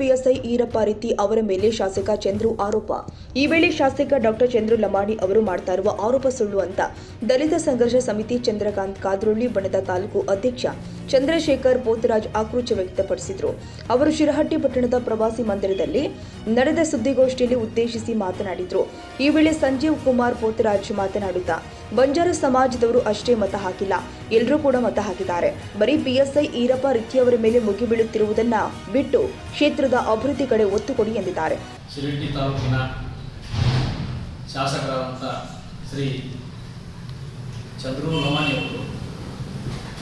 PSI Irappa ರೀತಿ ಅವರ ಮೇಲೆ ಶಾಸಕ ಚಂದ್ರು ಆರೋಪ. ಈ ವೇಳೆ ಶಾಸಕ ಡಾಕ್ಟರ್ ಚಂದ್ರು ಲಮಾಣಿ ಅವರು ಮಾಡ್ತಾ ಇರುವ ಆರೋಪ ಸುಳ್ಳು ಅಂತ. ದಲಿತ ಸಂಘರ್ಷ ಸಮಿತಿ ಚಂದ್ರಕಾಂತ್ ಕಾದ್ರೊಳ್ಳಿ ಬಣದ ತಾಲೂಕು ಅಧ್ಯಕ್ಷ ಚಂದ್ರಶೇಖರ್ ಪೋತರಾಜ್ ಆಕ್ರೋಶ ವ್ಯಕ್ತಪಡಿಸಿದರು. ಅವರು ಶಿರಹಟ್ಟಿ ಪಟ್ಟಣದ ಪ್ರವಾಸಿ ಮಂದಿರದಲ್ಲಿ ನಡೆದ ಸುದ್ದಿಗೋಷ್ಠಿಯಲ್ಲಿ ಉದ್ದೇಶಿಸಿ ಮಾತನಾಡಿದರು. ಈ ವೇಳೆ ಸಂಜೀವ್ ಕುಮಾರ್ ಪೋತರಾಜ್ ಮಾತನಾಡುತ್ತಾ, ಬಂಜಾರ ಸಮಾಜದವರು ಅಷ್ಟೇ ಮತ ಹಾಕಿಲ್ಲ ಎಲ್ಲರೂ ಕೂಡ ಮತ ಹಾಕಿದ್ದಾರೆ. ಬರೀ ಪಿಎಸ್ಐ ಈರಪ್ಪ ರಿತ್ತಿಯವರ ಮೇಲೆ ಮುಗಿಬೀಳುತ್ತಿರುವುದನ್ನ ಬಿಟ್ಟು ಕ್ಷೇತ್ರದ ಅಭಿವೃದ್ಧಿ ಕಡೆ ಒತ್ತು ಕೊಡಿ ಎಂದಿದ್ದಾರೆ. ಶಿರಟ್ಟಿ ತಾಲೂಕಿನ ಶಾಸಕರಾದಂಥ ಶ್ರೀ ಚಂದ್ರು ಲಮಾಣಿಯವರು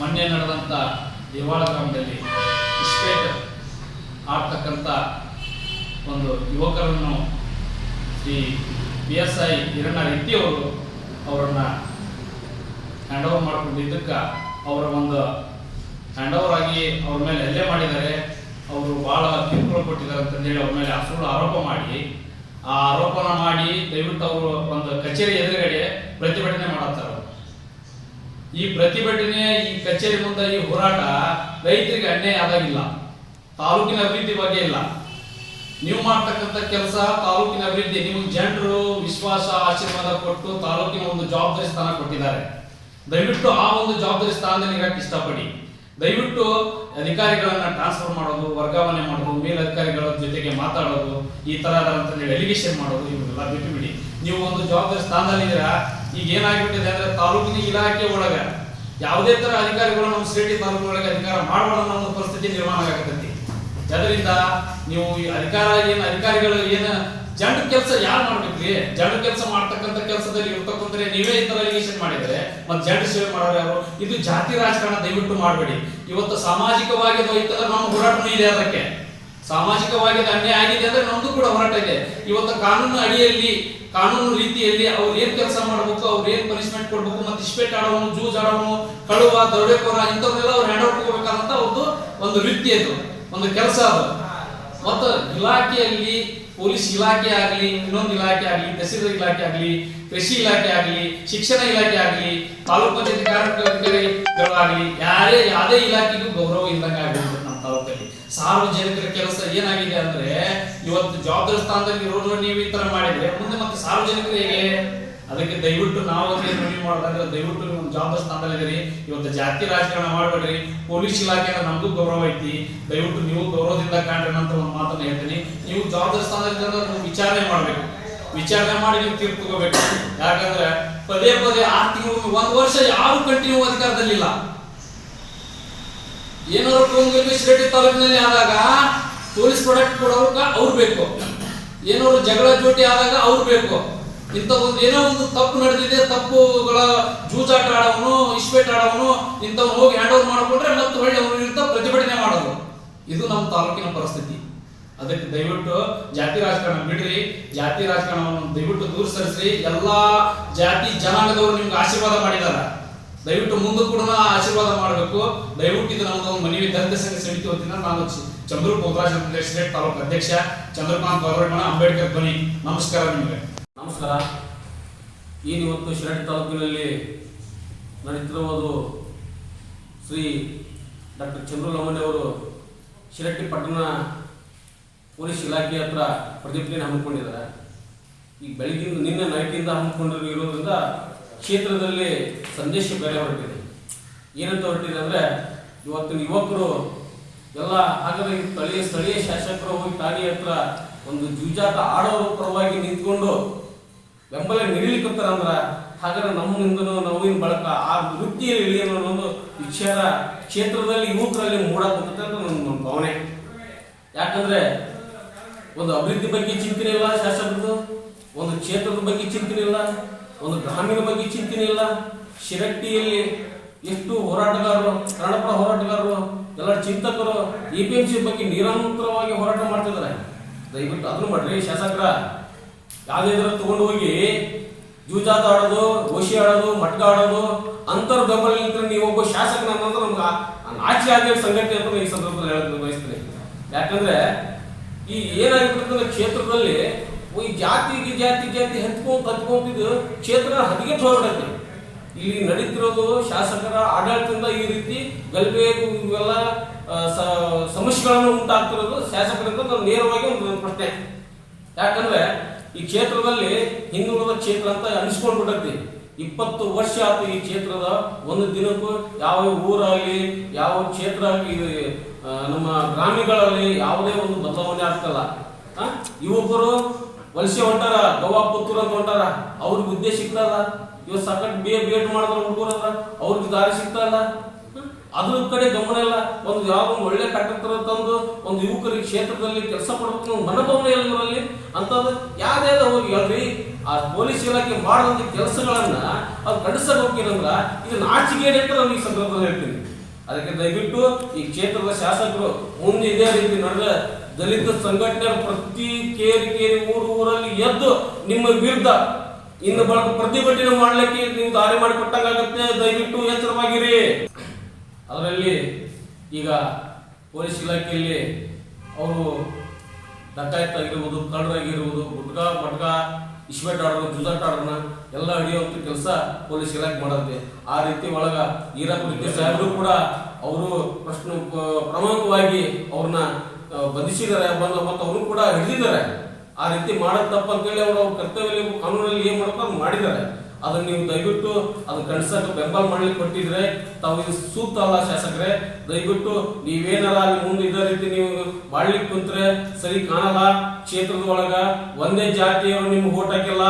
ಮೊನ್ನೆ ನಡೆದಂಥ ದೇವಾಳ ಗ್ರಾಮದಲ್ಲಿ ಇಸ್ಪೇಟ್ ಆಡ್ತಕ್ಕಂಥ ಒಂದು ಯುವಕರನ್ನು Shri B S I Hiranna ರೆಡ್ಡಿಯವರು ಅವರನ್ನು ಹ್ಯಾಂಡ್ ಓವರ್ ಮಾಡಿಕೊಂಡಿದ್ದಕ್ಕೆ ಅವರ ಒಂದು ಹ್ಯಾಂಡ್ ಓವರ್ ಆಗಿ ಅವ್ರ ಮೇಲೆ ಹಲ್ಲೆ ಮಾಡಿದ್ದಾರೆ ಅವರು ಭಾಳ ಕಿರುಕುಳ ಕೊಟ್ಟಿದ್ದಾರೆ ಅಂತಂದೇಳಿ ಅವ್ರ ಮೇಲೆ ಸುಳ್ಳು ಆರೋಪ ಮಾಡಿ, ಆ ಆರೋಪನ ಮಾಡಿ ದಯವಿಟ್ಟು ಅವರು ಒಂದು ಕಚೇರಿ ಎದುರುಗಡೆ ಪ್ರತಿಭಟನೆ ಮಾಡತ್ತಾರೆ. ಈ ಪ್ರತಿಭಟನೆ ಈ ಕಚೇರಿ ಮುಂದೆ ಈ ಹೋರಾಟ ರೈತರಿಗೆ ಅನ್ಯಾಯ ಆದಾಗಿಲ್ಲ. ತಾಲೂಕಿನ ಅಭಿವೃದ್ಧಿ ಬಗ್ಗೆ ಇಲ್ಲ. ನೀವು ಮಾಡ್ತಕ್ಕಂಥ ಕೆಲಸ ತಾಲೂಕಿನ ಅಭಿವೃದ್ಧಿ. ನಿಮ್ಮ ಜನರು ವಿಶ್ವಾಸ, ಆಶೀರ್ವಾದ ಕೊಟ್ಟು ತಾಲೂಕಿನ ಒಂದು ಜವಾಬ್ದಾರಿ ಸ್ಥಾನ ಕೊಟ್ಟಿದ್ದಾರೆ. ದಯವಿಟ್ಟು ಆ ಒಂದು ಜವಾಬ್ದಾರಿ ಸ್ಥಾನದಲ್ಲಿ ಇಷ್ಟಪಡಿ. ದಯವಿಟ್ಟು ಅಧಿಕಾರಿಗಳನ್ನ ಟ್ರಾನ್ಸ್ಫರ್ ಮಾಡೋದು, ವರ್ಗಾವಣೆ ಮಾಡೋದು, ಮೇಲಧಿಕಾರಿಗಳ ಜೊತೆಗೆ ಮಾತಾಡೋದು, ಈ ತರ ಡೆಲಿಗೇಷನ್ ಎಲಿಗೇಷನ್ ಮಾಡೋದು ಇವನ್ನೆಲ್ಲ ಬಿಟ್ಟು ಬಿಡಿ ನೀವು ಒಂದು ಜವಾಬ್ದಾರಿ ಸ್ಥಾನದಲ್ಲಿದ್ದೀರಾ ಈಗ ಏನಾಗಿಬಿಟ್ಟಿದೆ ಅಂದ್ರೆ ತಾಲೂಕಿನ ಇಲಾಖೆ ಒಳಗ ಯಾವುದೇ ತರ ಅಧಿಕಾರಿಗಳು ನಮ್ಮ ಸ್ಟೇಟಿ ತಾಲೂಕು ಒಳಗೆ ಅಧಿಕಾರ ಮಾಡಬಾರ್ದು ಅನ್ನೋ ಪರಿಸ್ಥಿತಿ ನಿರ್ಮಾಣ ಆಗತೈತಿ ಅದರಿಂದ ನೀವು ಈ ಅಧಿಕಾರ ಏನು ಅಧಿಕಾರಿಗಳು ಏನು ಜನ ಕೆಲಸ ಯಾರು ಮಾಡ್ಬೇಕ್ರಿ? ಜಂಡ ಕೆಲಸ ಮಾಡ್ತಕ್ಕಂಥ ಕೆಲಸದಲ್ಲಿ ಇರ್ತಕ್ಕಂದ್ರೆ ನೀವೇ ಈ ತರ ಎಲಿಗೇಷನ್ ಮಾಡಿದ್ರೆ ಮತ್ತೆ ಜನ ಸೇವೆ ಮಾಡೋರು ಯಾರು? ಇದು ಜಾತಿ ರಾಜಕಾರಣ ದಯವಿಟ್ಟು ಮಾಡಬೇಡಿ. ಇವತ್ತು ಸಾಮಾಜಿಕವಾಗಿ ಅದು ನಾವು ನಮ್ಮ ಹೋರಾಟನೂ ಇದೆ ಅದಕ್ಕೆ. ಸಾಮಾಜಿಕವಾಗಿ ಅನ್ಯಾಯ ಆಗಿದೆ ಅಂದ್ರೆ ನಮ್ದು ಕೂಡ ಹೋರಾಟ ಇದೆ. ಇವತ್ತು ಕಾನೂನು ಅಡಿಯಲ್ಲಿ, ಕಾನೂನು ರೀತಿಯಲ್ಲಿ ಅವ್ರು ಏನ್ ಕೆಲಸ ಮಾಡ್ಬೇಕು, ಅವ್ರು ಏನ್ ಪನಿಷ್ಮೆಂಟ್ ಕೊಡ್ಬೇಕು, ಮತ್ತೆ ಇಸ್ಪೇಟ್ ಆಡೋನು, ಜೂಜ್ ಆಡೋನು, ಕಳುವ ದೌಡೆಕೋರ ಇಂಥವ್ರೆಲ್ಲ ಅವ್ರು ಹ್ಯಾಂಡ್ ಔಟ್ ಕೊಡ್ಬೇಕಾದಂತ ಒಂದು ಒಂದು ವೃತ್ತಿ ಅದು, ಒಂದು ಕೆಲಸ ಅದು. ಮತ್ತು ಇಲಾಖೆಯಲ್ಲಿ, ಪೊಲೀಸ್ ಇಲಾಖೆ ಆಗಲಿ, ಇನ್ನೊಂದು ಇಲಾಖೆ ಆಗಲಿ, ತಹಸೀಲ್ದಾರ್ ಇಲಾಖೆ ಆಗಲಿ, ಕೃಷಿ ಇಲಾಖೆ ಆಗಲಿ, ಶಿಕ್ಷಣ ಇಲಾಖೆ ಆಗಲಿ, ತಾಲೂಕು ಪಂಚಾಯತ್ ಕಾರ್ಯಕರ್ತರುಗಳಾಗಲಿ ಯಾರೇ, ಯಾವುದೇ ಇಲಾಖೆಗೂ ಗೌರವ ಇಲ್ಲದಂಗೆ ತಾಲೂಕಲ್ಲಿ ಸಾರ್ವಜನಿಕರ ಕೆಲಸ ಏನಾಗಿದೆ ಅಂದ್ರೆ, ಇವತ್ತು ಜವಾಬ್ದಾರಿ ಸ್ಥಾನದಲ್ಲಿ ಇರೋರು ನೀವು ಈ ತರ ಮಾಡಿದ್ರೆ, ಮುಂದೆ ಮತ್ತೆ ಸಾರ್ವಜನಿಕರು ಹೇಗೆ? ಅದಕ್ಕೆ ದಯವಿಟ್ಟು ನಾವು ಮನವಿ ಮಾಡೋದಂದ್ರೆ ದಯವಿಟ್ಟು ಒಂದು ಜವಾಬ್ದಾರಿ ಸ್ಥಾನದಲ್ಲಿದ್ದೀರಿ ಇವತ್ತು ಜಾತಿ ರಾಜಕಾರಣ ಮಾಡಬೇಡ್ರಿ. ಪೊಲೀಸ್ ಇಲಾಖೆ ನಮಗೂ ಗೌರವ ಐತಿ. ದಯವಿಟ್ಟು ನೀವು ಗೌರವದಿಂದ ಕಾಣ್ರಿ ಅಂತ ಒಂದು ಮಾತನ್ನ ಹೇಳ್ತೀನಿ. ನೀವು ಜವಾಬ್ದಾರಿ ಸ್ಥಾನದಲ್ಲಿ ವಿಚಾರಣೆ ಮಾಡಬೇಕು. ವಿಚಾರಣೆ ಮಾಡಿ ನೀವು ತೀರ್ಪು ತಗೋಬೇಕು. ಯಾಕಂದ್ರೆ ಪದೇ ಪದೇ ಆರ್ಥಿಕ ಒಂದು ವರ್ಷ ಯಾರು ಕಂಟಿನ್ಯೂ ಅಧಿಕಾರದಲ್ಲಿಲ್ಲ. ಏನಾದ್ರು ಟೋಂಗಲ್ಗೆ ಶಿರಟ್ಟಿ ತಾಲೂಕಿನಲ್ಲಿ ಆದಾಗ ಪೊಲೀಸ್ ಪ್ರಾಡಕ್ಟ್ ಕೊಡೋವಾಗ ಅವ್ರು ಬೇಕು. ಏನಾದ್ರು ಜಗಳ ಜೋಟಿ ಆದಾಗ ಅವ್ರು ಬೇಕು. ಇಂಥ ಒಂದು ಏನೋ ಒಂದು ತಪ್ಪು ನಡೆದಿದೆ, ತಪ್ಪುಗಳ ಜೂಜಾಟ ಆಡೋನು ಇಸ್ಪೇಟ್ ಆಡವನು, ಇಂಥವ್ನು ಹೋಗಿ ಹ್ಯಾಂಡ್ ಓವರ್ ಮಾಡಿಕೊಂಡ್ರೆ ಮತ್ತೆ ಹೊಳ್ಳಿ ಅವ್ರ ವಿರುದ್ಧ ಪ್ರತಿಭಟನೆ ಮಾಡೋದು. ಇದು ನಮ್ಮ ತಾಲೂಕಿನ ಪರಿಸ್ಥಿತಿ. ಅದಕ್ಕೆ ದಯವಿಟ್ಟು ಜಾತಿ ರಾಜಕಾರಣ ಬಿಡ್ರಿ, ಜಾತಿ ರಾಜಕಾರಣವನ್ನು ದಯವಿಟ್ಟು ದೂರ ಸರಿಸ್ರಿ ಎಲ್ಲಾ ಜಾತಿ ಜನಾಂಗದವರು ನಿಮ್ಗೆ ಆಶೀರ್ವಾದ ಮಾಡಿದಾರ ದಯವಿಟ್ಟು ಮುಂದೆ ಕೂಡ ಆಶೀರ್ವಾದ ಮಾಡಬೇಕು. ದಯವಿಟ್ಟು ಇದು ನಮ್ಮದು ಒಂದು ಮನವಿ ದಲಿತ ಸಂಘ ಸಮಿತಿ ವತಿಯಿಂದ ನಾನು ಚಂದ್ರ ಅಂತ ಸ್ಟೇಟ್ ತಾಲೂಕು ಅಧ್ಯಕ್ಷ ಚಂದ್ರಕಾಂತ್ ಗೌರವಣ್ಣ ಅಂಬೇಡ್ಕರ್ ಬನಿ ನಮಸ್ಕಾರ ನಿಮಗೆ. ನಮಸ್ಕಾರ. ಏನು ಇವತ್ತು ಶಿರಾಡಿ ತಾಲೂಕಿನಲ್ಲಿ ನಡೀತಿರುವುದು ಶ್ರೀ ಡಾಕ್ಟರ್ ಚಂದ್ರು ಅವರು ಶಿರಟ್ಟಿ ಪಟ್ಟಣ ಪೊಲೀಸ್ ಇಲಾಖೆ ಹತ್ರ ಪ್ರತಿಭಟನೆ ಹಮ್ಮಿಕೊಂಡಿದ್ದಾರೆ. ಈ ಬೆಳಗಿನ ನಿನ್ನೆ ನೈಟಿಂದ ಹಮ್ಮಿಕೊಂಡಿರೋದ್ರಿಂದ ಕ್ಷೇತ್ರದಲ್ಲಿ ಸಂದೇಶ ಬೇರೆ ಹೊರಟಿದೆ. ಏನಂತ ಹೊರಟಿದೆ ಅಂದರೆ ಇವತ್ತಿನ ಯುವಕರು ಎಲ್ಲ ಹಾಗಾದ್ರೆ ಸ್ಥಳೀಯ ಸ್ಥಳೀಯ ಶಾಸಕರು ಹೋಗಿ ತಾಯಿ ಹತ್ರ ಒಂದು ಜೂಜಾಟ ಆಡೋ ಪರವಾಗಿ ನಿಂತ್ಕೊಂಡು ಬೆಂಬಲ ನೀಡಲಿಕ್ಕಂತಾರ ಅಂದ್ರ, ಹಾಗಾದ್ರೆ ನಮ್ಮಿಂದನೂ ನೋವಿನ ಬಳಕ ಆ ವೃತ್ತಿಯಲ್ಲಿ ಇಳಿ ಅನ್ನೋ ಒಂದು ವಿಚಾರ ಕ್ಷೇತ್ರದಲ್ಲಿ ಯುವಕರಲ್ಲಿ ಮೂಡಾಕುತ್ತೆ ಅಂತ ನನ್ನ ಭಾವನೆ. ಯಾಕಂದ್ರೆ, ಒಂದು ಅಭಿವೃದ್ಧಿ ಬಗ್ಗೆ ಚಿಂತನೆ ಇಲ್ಲ ಶಾಸಕರದು, ಒಂದು ಕ್ಷೇತ್ರದ ಬಗ್ಗೆ ಚಿಂತನೆ ಇಲ್ಲ. ಒಂದು ಗ್ರಾಮೀಣ ಬಗ್ಗೆ ಚಿಂತನೆ ಇಲ್ಲ. ಶಿರಟ್ಟಿಯಲ್ಲಿ ಎಷ್ಟು ಹೋರಾಟಗಾರರು, ಕನ್ನಡಪರ ಹೋರಾಟಗಾರರು, ಎಲ್ಲ ಚಿಂತಕರು ಎ ಪಿ ಎಂ ಸಿ ಬಗ್ಗೆ ನಿರಂತರವಾಗಿ ಹೋರಾಟ ಮಾಡ್ತಿದ್ದಾರೆ. ದಯವಿಟ್ಟು ಅದನ್ನು ಮಾಡ್ರಿ, ಶಾಸಕರ. ಯಾವುದೇ ಇದ್ರ ತಗೊಂಡು ಹೋಗಿ ಜೂಜಾತ ಆಡೋದು ಓಶಿ ಆಡೋದು, ಮಟ್ಕ ಆಡೋದು ಅಂತರ್ ಬೆಂಬಲ ನಿಂತರೆ ನೀವು ಒಬ್ಬ ಶಾಸಕನ ಅಂತಂದ್ರೆ ನಮ್ಗೆ ಆಚೆ ಆಗಿರೋ ಸಂಗತಿ ಅಂತ ಈ ಸಂದರ್ಭದಲ್ಲಿ ಹೇಳಕ್ಕೆ ಬಯಸ್ತೀನಿ. ಯಾಕಂದ್ರೆ ಈ ಏನಾಗಿರ್ತಕ್ಕಂಥ ಕ್ಷೇತ್ರದಲ್ಲಿ ಈ ಜಾತಿ ಜಾತಿ ಜಾತಿ ಹತ್ಕೊಂತ ಹತ್ಕೊಂತಿದ್ದು ಕ್ಷೇತ್ರ ಹದಿಗೆ ಹೋಗ್ಬಿಡತ್ತೆ ಇಲ್ಲಿ ನಡೀತಿರೋದು ಶಾಸಕರ ಆಡಳಿತದಿಂದ ಈ ರೀತಿ ಗಲ್ಬೆ ಇವೆಲ್ಲ ಸಮಸ್ಯೆಗಳನ್ನು ಉಂಟಾಗ್ತಿರೋದು ಶಾಸಕರಿಂದ ನಾವು ನೇರವಾಗಿ ಒಂದು ಪ್ರಶ್ನೆ. ಯಾಕಂದ್ರೆ ಈ ಕ್ಷೇತ್ರದಲ್ಲಿ ಹಿಂದುಳಿದ ಕ್ಷೇತ್ರ ಅಂತ ಅನಿಸ್ಕೊಂಡು ಬಿಟ್ಟೈತಿ ಇಪ್ಪತ್ತು ವರ್ಷ ಆಯ್ತು ಈ ಕ್ಷೇತ್ರದ ಒಂದು ದಿನಕ್ಕೂ ಯಾವ ಊರಾಗಲಿ, ಯಾವ ಕ್ಷೇತ್ರ ಆಗಲಿ ನಮ್ಮ ಗ್ರಾಮಗಳಲ್ಲಿ ಯಾವುದೇ ಒಂದು ಬದಲಾವಣೆ ಆಗ್ತಲ್ಲ. ಯುವಕರು ವಲಸೆ ಹೊಂಟಾರ ಗೋವಾ ಪುತ್ತೂರು ಅಂತ ಹೊಂಟಾರ, ಅವ್ರಿಗೆ ಹುದ್ದೆ ಸಿಗ್ತದ ಇವತ್ತು ಸಾಕಷ್ಟು ಬೇ ಬಿ ಎಡ್ ಮಾಡಿದ್ರ ಹುಡುಗರ ಅವ್ರಿಗೆ ದಾರಿ ಸಿಗ್ತಲ್ಲ ಅದ್ರ ಕಡೆ ಗಮನ ಇಲ್ಲ. ಒಂದು ಯಾವ ಒಂದು ಒಳ್ಳೆ ಕಟ್ಟಡ ತಂದು, ಒಂದು ಯುವಕರಿಗೆ ಕ್ಷೇತ್ರದಲ್ಲಿ ಕೆಲಸ ಪಡ್ಬೇಕು ಮನೋಭಾವನೆ ಇಲ್ಲ ಅಂತಂದು ಅಂತದ್ದು ಯಾವ್ದೇ ಹೋಗಿ ಹೇಳ್ರಿ, ಆ ಪೊಲೀಸ್ ಇಲಾಖೆ ಮಾಡಿದಂಥ ಕೆಲಸಗಳನ್ನ ಅವ್ರು ಕಡಿಸಕ್ ಹೋಗ್ತೀರಂದ್ರ ಇದು ನಾಚಿಕೆ ಅಂತ ನಾನು ಈ ಸಂದರ್ಭದಲ್ಲಿ ಹೇಳ್ತೀನಿ. ಅದಕ್ಕೆ ದಯವಿಟ್ಟು ಈ ಕ್ಷೇತ್ರದ ಶಾಸಕರು ಮುಂದೆ ಇದೇ ರೀತಿ ನಡೆದ ದಲಿತ ಸಂಘಟನೆ ಪ್ರತಿ ಕೇರಿ ಕೇರಿ ಊರು ಊರಲ್ಲಿ ಎದ್ದು ನಿಮ್ಮ ವಿರುದ್ಧ ಇನ್ನು ಬಳಕ ಪ್ರತಿಭಟನೆ ಮಾಡ್ಲಿಕ್ಕೆ ನೀವು ದಾರಿ ಮಾಡಿಕೊಟ್ಟಂಗಾಗತ್ತೆ. ದಯವಿಟ್ಟು ಎಚ್ಚರವಾಗಿರಿ. ಅದರಲ್ಲಿ ಈಗ ಪೊಲೀಸ್ ಇಲಾಖೆಯಲ್ಲಿ ಅವರು ಡಕಾಯತ್ ಆಗಿರ್ಬೋದು ಕಳ್ಳರಾಗಿರ್ಬೋದು ಗುಟ್ಕಾ, ಮಟ್ಕ ಇಸ್ಪೆಟ್ ಆಡ್ರ ಜುಜಾಟ್ ಆಡ್ರನ್ನ ಎಲ್ಲ ಹಿಡಿಯುವಂಥ ಕೆಲಸ ಪೊಲೀಸ್ ಇಲಾಖೆ ಮಾಡುತ್ತೆ ಆ ರೀತಿ ಒಳಗ ಈರಾಪುರ ಸಾಹೇಬರು ಕೂಡ ಅವರು ಪ್ರಶ್ನೆ ಪ್ರಮುಖವಾಗಿ ಅವ್ರನ್ನ ಬಂಧಿಸಿದ್ದಾರೆ ಮತ್ತು ಅವರು ಕೂಡ ಹಿಡಿದಿದ್ದಾರೆ. ಆ ರೀತಿ ಮಾಡೋದು ತಪ್ಪು ಅಂತೇಳಿ ಅವರು ಅವ್ರ ಕರ್ತವ್ಯ ಕಾನೂನಲ್ಲಿ ಏನ್ ಮಾಡಪ್ಪ ಅದು ಮಾಡಿದ್ದಾರೆ. ಅದನ್ನ ನೀವು ದಯವಿಟ್ಟು ಅದನ್ನ ಕಳ್ಸಕ್ಕೆ ಬೆಂಬಲ ಮಾಡ್ಲಿಕ್ಕೆ ಕೊಟ್ಟಿದ್ರೆ ತಾವು ಇದು ಸೂಕ್ತ ಅಲ್ಲ ಶಾಸಕರೇ. ದಯವಿಟ್ಟು ನೀವೇನಾರ ಮುಂದೆ ಇದೇ ರೀತಿ ನೀವು ಮಾಡ್ಲಿಕ್ಕೆ ಕುಂತ್ರೆ ಸರಿ ಕಾಣಲ್ಲ. ಕ್ಷೇತ್ರದ ಒಳಗ ಒಂದೇ ಜಾತಿಯವರು ನಿಮ್ಗೆ ಓಟ್ ಹಾಕಿಲ್ಲ.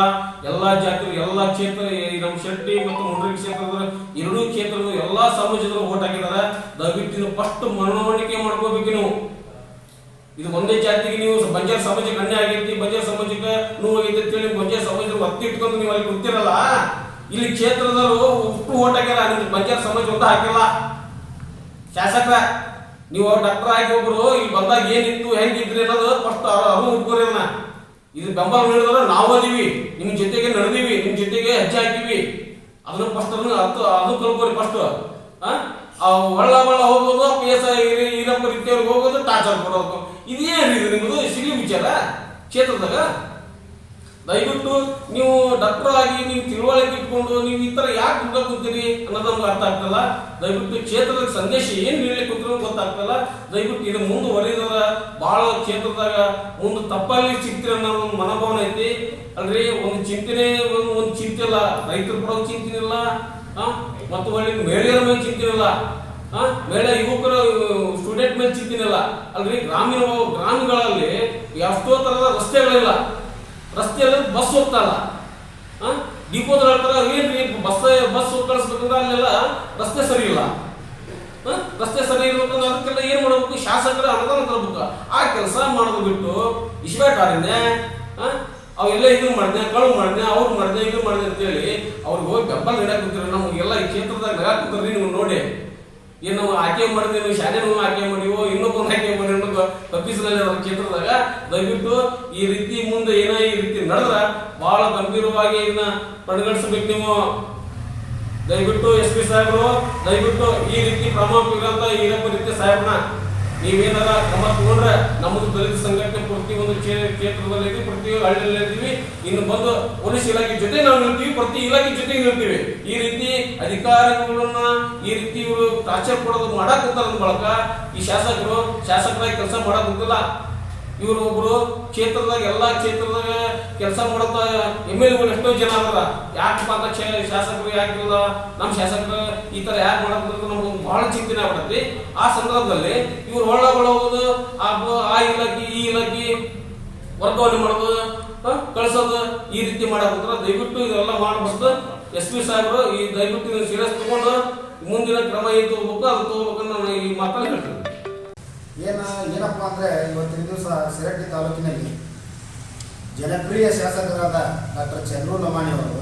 ಎಲ್ಲಾ ಜಾತಿ ಎಲ್ಲಾ ಕ್ಷೇತ್ರ ನಮ್ಮ ಶೆಟ್ಟಿ ಮತ್ತು ಮುಂಡ್ರಿ ಕ್ಷೇತ್ರದ ಎರಡೂ ಕ್ಷೇತ್ರದ ಎಲ್ಲಾ ಸಮಾಜದವರು ಓಟ್ ಹಾಕಿದಾರೆ ದಯವಿಟ್ಟು ಫಸ್ಟ್ ಮನವಣಿಕೆ ಮಾಡ್ಕೋಬೇಕು ನೀವು. ಇದು ಒಂದೇ ಜಾತಿಗೆ ನೀವು ಬಂಜಾರ ಸಮಾಜಕ್ಕೆ ಅನ್ಯ ಆಗೈತಿ, ಬಂಜಾರ ಸಮಾಜಕ್ಕೆ ನೋವು ಆಗೈತಿ ಅಂತೇಳಿ ಬಂಜಾರ ಸಮಾಜ ಒತ್ತಿ ಇಟ್ಕೊಂಡು ನೀವು ಅಲ್ಲಿ ಗೊತ್ತಿರಲ್ಲ ಇಲ್ಲಿ ಕ್ಷೇತ್ರದವರು ಉಪ್ಪು ಓಟ್ ಹಾಕ್ಯಾರ, ನಿಮ್ಗೆ ಬಂಜಾರ ಸಮಾಜ ಒಂದು ಹಾಕಿಲ್ಲ. ಶಾಸಕ ನೀವು ಡಾಕ್ಟರ್ ಆಗಿ ಒಬ್ರು, ಇಲ್ಲಿ ಬಂದಾಗ ಏನಿತ್ತು, ಹೆಂಗಿದ್ರಿ ಅನ್ನೋದು ಫಸ್ಟ್ ಅರು ಇಟ್ಕೋರಿ ಅದನ್ನ ಇದು ಬೆಂಬಲ ನೀಡಿದ್ರೆ ನಾವು ಅದೀವಿ ನಿಮ್ಮ ಜೊತೆಗೆ ನಡೆದೀವಿ ನಿಮ್ಮ ಜೊತೆಗೆ ಹೆಜ್ಜೆ ಹಾಕಿವಿ ಅದನ್ನ ಫಸ್ಟ್ ಅದನ್ನ ಅದು ಅದು ಕಲ್ಕೋರಿ ಫಸ್ಟ್ ಒಳ್ಳ ಬಳ್ಳ ಹೋಗೋದು ಪಿ ಎಸ್ ಐ ಈರಪ್ಪ ರೀತಿಯವ್ರಿಗೆ ಹೋಗೋದು ಟಾರ್ಚರ್ ಕೊಡೋದು. ಇದೇನು ಇದು ನಿಮ್ಮದು ಸಿಗ್ಲಿ ವಿಚಾರ? ಕ್ಷೇತ್ರದಾಗ? ದಯವಿಟ್ಟು ನೀವು ಡಾಕ್ಟರ್ ಆಗಿ ನೀವು ತಿಳುವಳಿಕೆ ಇಟ್ಕೊಂಡು ನೀವು ಈ ಥರ ಯಾಕೆ ದುಡ್ಡ ಕುಂತೀರಿ ಅನ್ನೋದು ನಮ್ಗೆ ಅರ್ಥ ಆಗ್ತಲ್ಲ. ದಯವಿಟ್ಟು ಕ್ಷೇತ್ರದ ಸಂದೇಶ ಏನು ನೀಡ್ಲಿಕ್ಕೆ ಕುಂತಿರೋ ಗೊತ್ತಾಗ್ತಲ್ಲ. ದಯವಿಟ್ಟು ಇದು ಮುಂದುವರಿದದ ಬಹಳ ಕ್ಷೇತ್ರದಾಗ ಒಂದು ತಪ್ಪಲ್ಲಿ ಸಿಗ್ತೀರ ಅನ್ನೋ ಒಂದು ಮನೋಭಾವನೆ ಐತಿ. ಅಲ್ರಿ ಒಂದು ಚಿಂತನೆ ಒಂದು ಚಿಂತೆ ಇಲ್ಲ. ರೈತರು ಕೂಡ ಚಿಂತೆ ಇಲ್ಲ. ಆ, ಮತ್ತು ಒಳ್ಳೆ ಮಹಿಳೆಯರ ಮೇಲೆ ಚಿಂತಿನಲ್ಲ ಇಲ್ಲ ಮಹಿಳಾ ಯುವಕರ ಸ್ಟೂಡೆಂಟ್ ಮೇಲೆ ಚಿಂತಿನಲ್ಲ ಇಲ್ಲ. ಅಲ್ರಿ, ಗ್ರಾಮೀಣ ಗ್ರಾಮಗಳಲ್ಲಿ ಎಷ್ಟೋ ತರದ ರಸ್ತೆಗಳಿಲ್ಲ. ರಸ್ತೆಯಲ್ಲಿ ಬಸ್ ಹೋಗ್ತಾರ ಡಿಪೋದ್ರ ಹೇಳ್ತಾರೆ, ಏನ್ರಿ ಬಸ್ ಬಸ್ ಕಳಿಸ್ಬೇಕಂದ್ರೆ ಅಲ್ಲೆಲ್ಲ ರಸ್ತೆ ಸರಿ ಇಲ್ಲ. ರಸ್ತೆ ಸರಿ ಇರ್ಬೇಕಂದ್ರೆ ಅದಕ್ಕೆಲ್ಲ ಏನ್ ಮಾಡ್ಬೇಕು? ಶಾಸಕರ ಅನುದಾನ ತರಬೇಕು. ಆ ಕೆಲಸ ಮಾಡೋದು ಬಿಟ್ಟು ಇಸ್ಬೇಟಾರಿದ್ನೆ ಅವೆಲ್ಲ ಇದು ಮಾಡಿದೆ, ಕಳು ಮಾಡಿದೆ, ಅವ್ರು ಮಾಡಿದೆ, ಇದು ಮಾಡಿದೆ ಅಂತೇಳಿ ಅವ್ರಿಗೆ ಹೋಗಿ ಬೆಂಬಲ ನೀಡಕ್ ನಾವು ನಮಗೆಲ್ಲ ಈ ಕ್ಷೇತ್ರದಾಗ ನಗಾಕ್ ಕೂತರ್ರಿ ನೀವು ನೋಡಿ. ಏನು ನಾವು ಆಯ್ಕೆ ಮಾಡಿದೆ ನೀವು ಶಾಲೆ ಆಯ್ಕೆ ಮಾಡಿವೋ, ಇನ್ನೊಬ್ಬನ ಆಯ್ಕೆ ಮಾಡಿ ಅನ್ನೋದು ತಪ್ಪಿಸಲಿಲ್ಲ ಅವ್ರ ಕ್ಷೇತ್ರದಾಗ. ದಯವಿಟ್ಟು ಈ ರೀತಿ ಮುಂದೆ ಏನೋ ಈ ರೀತಿ ನಡೆದ್ರ ಬಹಳ ಗಂಭೀರವಾಗಿ ಇದನ್ನ ಪರಿಗಣಿಸಬೇಕು ನೀವು. ದಯವಿಟ್ಟು ಎಸ್ ಪಿ ಸಾಹೇಬರು, ದಯವಿಟ್ಟು ಈ ರೀತಿ ಪ್ರಮುಖ ಈರಪ್ಪ ರೀತಿ ಸಾಹೇಬ್ರನ್ನ ನೀವೇನಾರ ಕ್ರಮ ತಗೊಂಡ್ರೆ ನಮ್ಮದು ದಲಿತ ಸಂಘಟನೆ ಪ್ರತಿ ಒಂದು ಕ್ಷೇ- ಕ್ಷೇತ್ರದಲ್ಲಿ ಪ್ರತಿ ಹಳ್ಳಿಯಲ್ಲಿ ಇದ್ದೀವಿ. ಇನ್ನು ಬಂದು ಪೊಲೀಸ್ ಇಲಾಖೆ ಜೊತೆ ನಾವು ನಿಲ್ತೀವಿ, ಪ್ರತಿ ಇಲಾಖೆ ಜೊತೆ ನಿಲ್ತೀವಿ. ಈ ರೀತಿ ಅಧಿಕಾರಿಗಳನ್ನ ಈ ರೀತಿ ಇವರು ಟಾರ್ಚರ್ ಕೊಡೋದು ಮಾಡಕ್ ಕೂತಾರ ಬಳಕ. ಈ ಶಾಸಕರು, ಶಾಸಕರಾಗಿ ಕೆಲಸ ಮಾಡಕ್ ಕೂತಿಲ್ಲ ಇವರು ಒಬ್ರು ಕ್ಷೇತ್ರದಾಗ, ಎಲ್ಲಾ ಕ್ಷೇತ್ರದಾಗ ಕೆಲಸ ಮಾಡತ್ತ ಎಂ ಎಲ್ ಎಷ್ಟೋ ಜನ ಅದಾರ. ಯಾಕಪ್ಪ ಅಂತ ಶಾಸಕರು ಯಾಕಿಲ್ಲ ನಮ್ಮ ಶಾಸಕರು ಈ ಥರ ಯಾಕೆ ಮಾಡಕ್ ನಮ್ಗೆ ಬಹಳ ಚಿಂತನೆ ಆಗ್ಬಿಡತ್ತಿ. ಆ ಸಂದರ್ಭದಲ್ಲಿ ಇವ್ರು ಹೋಗೋದು ಆ ಇಲಾಖೆ, ಈ ಇಲಾಖೆ ವರ್ಗಾವಣೆ ಮಾಡೋದು ಕಳ್ಸೋದು ಈ ರೀತಿ ಮಾಡಬೇಕಂದ್ರೆ ದಯವಿಟ್ಟು ಇದೆಲ್ಲ ಮಾಡಬಾರ್ದು ಎಸ್ ಪಿ ಸಾಹೇಬರು ಈ ದಯವಿಟ್ಟು ಸೀರಿಯಸ್ ತಗೊಂಡು ಮುಂದಿನ ಕ್ರಮ ಏನ್ ತಗೋಬೇಕು, ಅದು ತಗೋಬೇಕಂದ್ರೆ ನಾನು ಈ ಮಾತಲ್ಲಿ ಹೇಳ್ತೀನಿ. ಏನ, ಏನಪ್ಪ ಅಂದರೆ ಇವತ್ತಿನ ದಿವಸ ಸಿರಟ್ಟಿ ತಾಲೂಕಿನಲ್ಲಿ ಜನಪ್ರಿಯ ಶಾಸಕರಾದ ಡಾಕ್ಟರ್ ಚಂದ್ರು ಲಮಾಣಿ ಅವರು,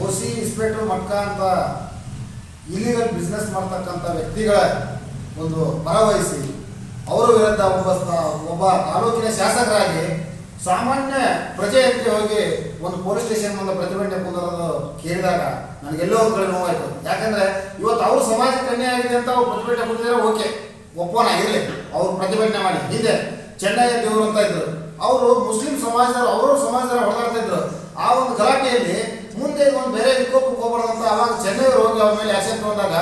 ಓ ಸಿ ಇನ್ಸ್ಪೆಕ್ಟರ್ ಮಟ್ಕ ಅಂತ ಇಲ್ಲಿಗಲ್ ಬಿಸ್ನೆಸ್ ಮಾಡ್ತಕ್ಕಂಥ ವ್ಯಕ್ತಿಗಳ ಒಂದು ಪರವಹಿಸಿ ಅವರ ವಿರುದ್ಧ ಒಬ್ಬ ಒಬ್ಬ ತಾಲೂಕಿನ ಶಾಸಕರಾಗಿ ಸಾಮಾನ್ಯ ಪ್ರಜೆಯಂತೆ ಹೋಗಿ ಒಂದು ಪೊಲೀಸ್ ಸ್ಟೇಷನ್ ಮುಂದೆ ಪ್ರತಿಭಟನೆ ಕುಂದರೋದು ಕೇಳಿದಾಗ ನನಗೆಲ್ಲೋ ಒಂದು ಕಡೆ ನೋವಾಯ್ತು. ಯಾಕಂದ್ರೆ ಇವತ್ತು ಅವ್ರ ಸಮಾಜಕ್ಕೆ ಅನ್ಯಾಯ ಆಗಿದೆ ಅಂತ ಅವ್ರು ಪ್ರತಿಭಟನೆ ಕುಂತಿದ್ರೆ ಓಕೆ. ಒಪ್ಪೋಣ ಆಗಿರಲಿ ಅವರು ಪ್ರತಿಭಟನೆ ಮಾಡಿ. ಹಿಂದೆ ಚೆನ್ನಯ್ಯ ದೇವರು ಅಂತ ಇದ್ರು. ಅವರು ಮುಸ್ಲಿಂ ಸಮಾಜದವರು, ಅವರು ಸಮಾಜದವರು ಹೊಡೆದಾಡ್ತಾ ಇದ್ರು. ಆ ಒಂದು ಗಲಾಟೆಯಲ್ಲಿ ಮುಂದೆ ಒಂದು ಬೇರೆ ವಿಕೋಪಕ್ಕೆ ಹೋಗ್ಬಾರ್ದು ಅಂತ ಅವಾಗ ಚೆನ್ನೈಯವರು ಹೋಗಿ ಅವ್ರ ಮೇಲೆ ಆಸೆ ತಗೊಂಡಾಗ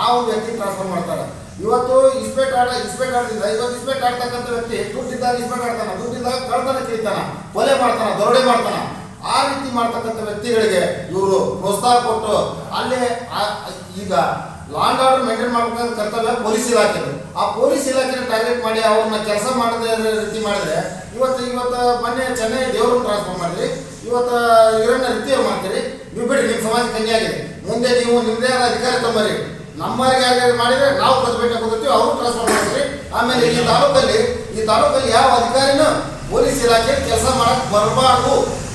ಆ ಒಂದು ವ್ಯಕ್ತಿ ಟ್ರಾನ್ಸ್ಫರ್ ಮಾಡ್ತಾರೆ. ಇವತ್ತು ಇಸ್ಪೇಟ್ ಆಡ ಇಸ್ಪೇಟ್ ಆಡ್ತಿದ್ದ ಇವತ್ತು ಇಸ್ಪೇಟ್ ಆಡ್ತಕ್ಕಂಥ ವ್ಯಕ್ತಿ ದುಡ್ಡಿದ್ದಾಗ ಇಸ್ಪೇಟ್ ಆಡ್ತಾನ, ದುಡ್ಡಿದ್ದಾಗ ಕಳ್ತನ ಕಿಳಿತಾನ, ಕೊಲೆ ಮಾಡ್ತಾನ, ದರೋಡೆ ಮಾಡ್ತಾನ. ಆ ರೀತಿ ಮಾಡ್ತಕ್ಕಂಥ ವ್ಯಕ್ತಿಗಳಿಗೆ ಇವರು ಪ್ರೋತ್ಸಾಹ ಕೊಟ್ಟು ಅಲ್ಲೇ ಈಗ ಲಾಂಡ್ ಆರ್ಡರ್ ಮೇಂಟೈನ್ ಮಾಡ್ಬೇಕಂತ ಕರ್ತವ್ಯ ಪೊಲೀಸ್ ಇಲಾಖೆ ಆ ಪೊಲೀಸ್ ಇಲಾಖೆನ ಟಾರ್ಗೆಟ್ ಮಾಡಿ ಅವ್ರನ್ನ ಕೆಲಸ ಮಾಡದೇ ರೀತಿ ಮಾಡಿದ್ರೆ, ಇವತ್ತು ಇವತ್ತು ಮೊನ್ನೆ ಚೆನ್ನೈ ದೇವರು ಟ್ರಾನ್ಸ್ಫರ್ ಮಾಡಿದ್ರಿ. ಇವತ್ತು ಇವರನ್ನ ರೀತಿ ಮಾಡ್ತೀರಿ. ನೀವು ಬಿಡಿ ನಿಮ್ಮ ಸಮಾಜ ಕನ್ಯೆ ಮುಂದೆ ನೀವು ನಿಮ್ಮದೇ ಆದ ಅಧಿಕಾರ ತಗೊಂಬರಿ ನಮ್ಮವರಿಗೆ ಯಾರ್ಯಾರು ಮಾಡಿದ್ರೆ ನಾವು ಪ್ರತಿಭಟನೆ ಕೊಡ್ತೀವಿ ಅವರು ಟ್ರಾನ್ಸ್ಫರ್ ಮಾಡ್ತೀವಿ ಆಮೇಲೆ ಈ ತಾಲೂಕಲ್ಲಿ ಈ ತಾಲೂಕಲ್ಲಿ ಯಾವ ಅಧಿಕಾರಿನೂ ಪೊಲೀಸ್ ಇಲಾಖೆ ಕೆಲಸ ಮಾಡಕ್ ಬರಬಾರ್ದು.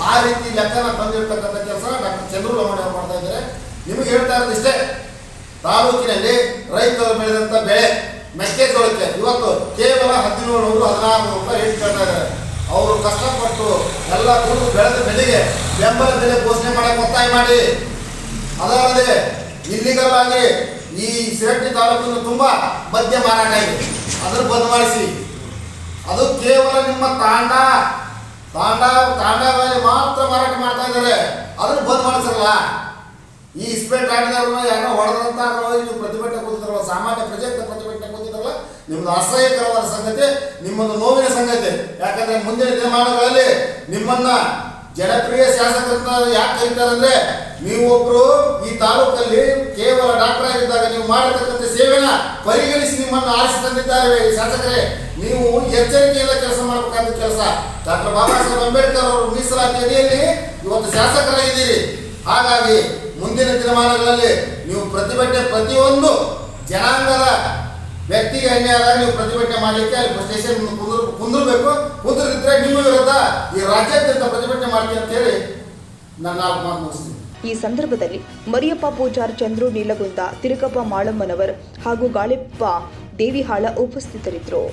ಆ ರೀತಿ ಲೆಕ್ಕನ ತಂದಿರ್ತಕ್ಕಂಥ ಕೆಲಸ ಡಾಕ್ಟರ್ ಚಂದ್ರು ಅವರು ಮಾಡ್ತಾ ಇದ್ದಾರೆ. ನಿಮಗೆ ಹೇಳ್ತಾ ಇರೋದು ಇಷ್ಟೇ. ತಾಲೂಕಿನಲ್ಲಿ ರೈತರು ಬೆಳೆದಂತ ಬೆಳೆ ಮೆಕ್ಕೆಜೋಳಕ್ಕೆ. ಇವತ್ತು ಕೇವಲ ಹದಿನೇಳು ನೂರು ಹದಿನಾರು ನೂರು ರೂಪಾಯಿ ರೇಟ್ ಕೇಳ್ತಾ ಇದ್ದಾರೆ. ಅವರು ಕಷ್ಟಪಟ್ಟು ಎಲ್ಲ ಕೂಡ ಬೆಳೆದ ಬೆಲೆಗೆ ಬೆಂಬಲ ಬೆಲೆ ಘೋಷಣೆ ಮಾಡಕ್ಕೆ ಒತ್ತಾಯ ಮಾಡಿ. ಅದಲ್ಲದೆ ಇಲ್ಲಿಗಲ್ ಆಗಲಿ ಈ ಸಿರಟ್ಟಿ ತಾಲೂಕಿನ ತುಂಬಾ ಮದ್ಯ ಮಾರಾಟ ಇದೆ ಅದನ್ನು ಬಂದ್ ಮಾಡಿಸಿ ಅದು ಕೇವಲ ನಿಮ್ಮ ತಾಂಡ. ತಾಂಡ ತಾಂಡ ಮಾತ್ರ ಮಾರಾಟ ಮಾಡ್ತಾ ಇದ್ದಾರೆ. ಅದನ್ನು ಬಂದ್ ಮಾಡಿಸಲ್ಲ ಈ ಇಸ್ಪೇಟ್ ಆಡಿದವ್ರನ್ನ ಯಾರೋ ಹೊಡೆದಂತ ನೀವು ಪ್ರತಿಭಟನೆ ಕೂತಿದ್ರಲ್ಲ, ಸಾಮಾನ್ಯ ಪ್ರಜೆಯಿಂದ ಪ್ರತಿಭಟನೆ ಕೂತಿದ್ರಲ್ಲ ನಿಮ್ಮದು ಅಸಹ್ಯಕರವಾದ ಸಂಗತಿ, ನಿಮ್ಮೊಂದು ನೋವಿನ ಸಂಗತಿ. ಯಾಕಂದ್ರೆ ಮುಂದಿನ ದಿನಮಾನಗಳಲ್ಲಿ ನಿಮ್ಮನ್ನ ಜನಪ್ರಿಯ ಶಾಸಕರನ್ನ ಯಾಕೆ ಕರೀತಾರಂದ್ರೆ, ನೀವೊಬ್ರು ಈ ತಾಲೂಕಲ್ಲಿ ಕೇವಲ ಡಾಕ್ಟರ್ ಆಗಿದ್ದಾಗ ನೀವು ಮಾಡತಕ್ಕಂಥ ಸೇವೆನ ಪರಿಗಣಿಸಿ ನಿಮ್ಮನ್ನು ಆರಿಸಿ ತಂದಿದ್ದಾರೆ ಈ ಶಾಸಕರೇ. ನೀವು ಎಚ್ಚರಿಕೆಯಿಂದ ಕೆಲಸ ಮಾಡಬೇಕಾದ ಕೆಲಸ. ಡಾಕ್ಟರ್ ಬಾಬಾ ಸಾಹೇಬ್ ಅಂಬೇಡ್ಕರ್ ಅವರು ಮೀಸಲಾತಿ ಅಡಿಯಲ್ಲಿ ಇವತ್ತು ಶಾಸಕರಾಗಿದ್ದೀರಿ. ಹಾಗಾಗಿ ಮುಂದಿನ ದಿನಮಾನಗಳಲ್ಲಿ ನೀವು ಪ್ರತಿಭಟನೆ ಪ್ರತಿಯೊಂದು ಜನಾಂಗದ ವ್ಯಕ್ತಿಗೆ ಅನ್ಯಾಯ ಆದಾಗ ನೀವು ಪ್ರತಿಭಟನೆ ಮಾಡಲಿಕ್ಕೆ ಅಲ್ಲಿ ಸ್ಟೇಷನ್ ಕುಂದ್ರ, ಕುಂದಿರ್ಬೇಕು. ಕುಂದಿರಿದ್ರೆ ನಿಮ್ಮ ವಿರುದ್ಧ ಈ ರಾಜ್ಯಾದ್ಯಂತ ಪ್ರತಿಭಟನೆ ಮಾಡ್ತೀನಿ ಅಂತ ಹೇಳಿ ನಾಲ್ಕು ಮಾತು ಮುಗಿಸ್ತೀನಿ. ಈ ಸಂದರ್ಭದಲ್ಲಿ ಮರಿಯಪ್ಪ ಪೂಜಾರ್ ಚಂದ್ರು ನೀಲಗುಂದ ತಿರುಕಪ್ಪ ಮಾಳಮ್ಮನವರ್ ಹಾಗೂ ಗಾಳಿಪ್ಪ ದೇವಿಹಾಳ ಉಪಸ್ಥಿತರಿದ್ದರು.